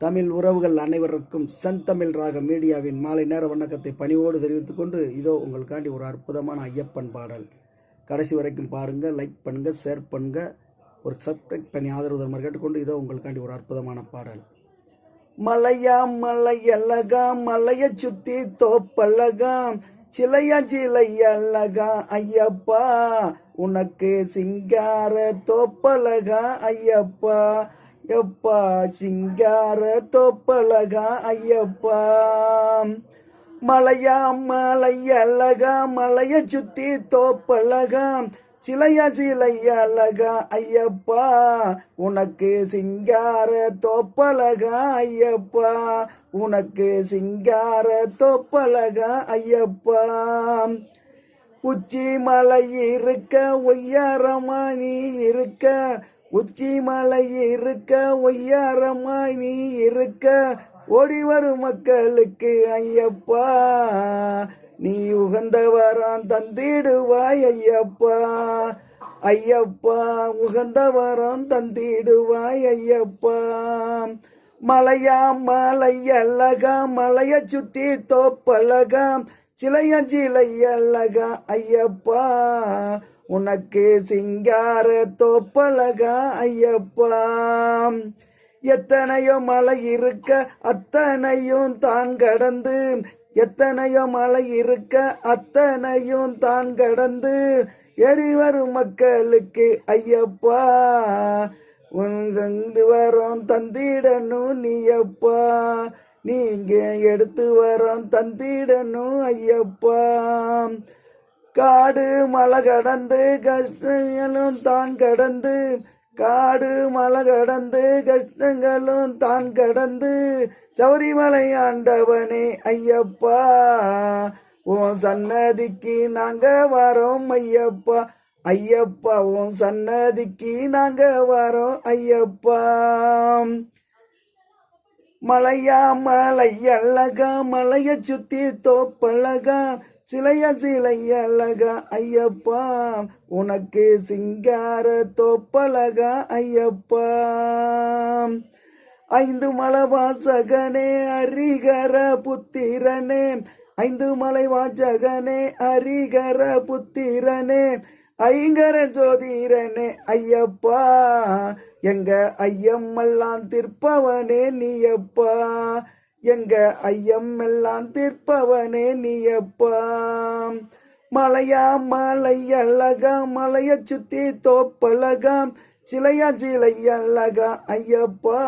தமிழ் உறவுகள் அனைவருக்கும் செந்தமிழ் ராக மீடியாவின் மாலை நேர வணக்கத்தை பணிவோடு தெரிவித்துக் கொண்டு இதோ உங்களுக்காண்டி ஒரு அற்புதமான ஐயப்பன் பாடல். கடைசி வரைக்கும் பாருங்கள் லைக் பண்ணுங்கள் ஷேர் பண்ணுங்கள் ஒரு சப்ஸ்கிரைப் பண்ணி ஆதரவு தருமாறு கேட்டுக்கொண்டு இதோ உங்களுக்காண்டி ஒரு அற்புதமான பாடல். மலையா மலை அழகா மலைய சுத்தி தோப்பழகா சிலையா சிலை அழகா ஐயப்பா உனக்கு சிங்கார தோப்பழகா ஐயப்பா எப்பா சிங்கார தோப்பழகா ஐயப்பா. மலையா மலை அழகா மலைய சுத்தி தோப்பழகா. சிலையா சிலையா அழகா ஐயப்பா. உனக்கு சிங்கார தோப்பழகா ஐயப்பா. உனக்கு சிங்கார தோப்பழகா ஐயப்பா. உச்சி மலை இருக்க ஒய்யாரமா நீ இருக்க. உச்சி மலை இருக்க ஒய்யாரமா நீ இருக்க ஓடி வரும் மக்களுக்கு ஐயப்பா. நீ உகந்தவரான் தந்திடுவாய் ஐயப்பா. ஐயப்பா உகந்தவரம் தந்திடுவாய் ஐயப்பா. மலையா மலை அல்லகா மலைய சுத்தி தோப்பழகா சிலைய சிலை அல்லகா ஐயப்பா. உனக்கு சிங்கார தோப்பழகா ஐயப்பா. எத்தனையோ மலை இருக்க அத்தனையும் தான் கடந்து எத்தனையோ மலை இருக்க அத்தனையும் தான் கடந்து எரிவரும் மக்களுக்கு ஐயப்பா. உன் வரோம் தந்திடணும் நீயப்பா நீங்க எடுத்து வரோம் தந்திடணும் ஐயப்பா. காடு மலை கடந்து கஷ்டங்களும் தான் கடந்து. காடு மலை கடந்து கஷ்டங்களும் தான் கடந்து. சௌரிமலை ஆண்டவனே ஐயப்பா உன் சன்னதிக்கு நாங்க வரோம் ஐயப்பா. ஐயப்பா உன் சன்னதிக்கு நாங்க வரோம் ஐயப்பா. மலையா மலை அழகா மலைய சுத்தி தோப்பழகா. சிலைய சிலைய அழகா ஐயப்பா. உனக்கு சிங்கார தோப்பழகா ஐயப்பா. ஐந்து மலவாசகனே அரிகர புத்திரனே. ஐந்து மலை வாசகனே அரிகர புத்திரனே. ஐங்கர ஜோதிரனே ஐயப்பா. எங்க ஐயம்மெல்லாம் திருப்பவனே நீயப்பா. எங்க ஐயம் எல்லாம் தீர்ப்பவனே நீயப்பா. மலையா மலை அழகா மலைய சுத்தி தோப்பழகா சிலையா சிலை அழகா ஐயப்பா.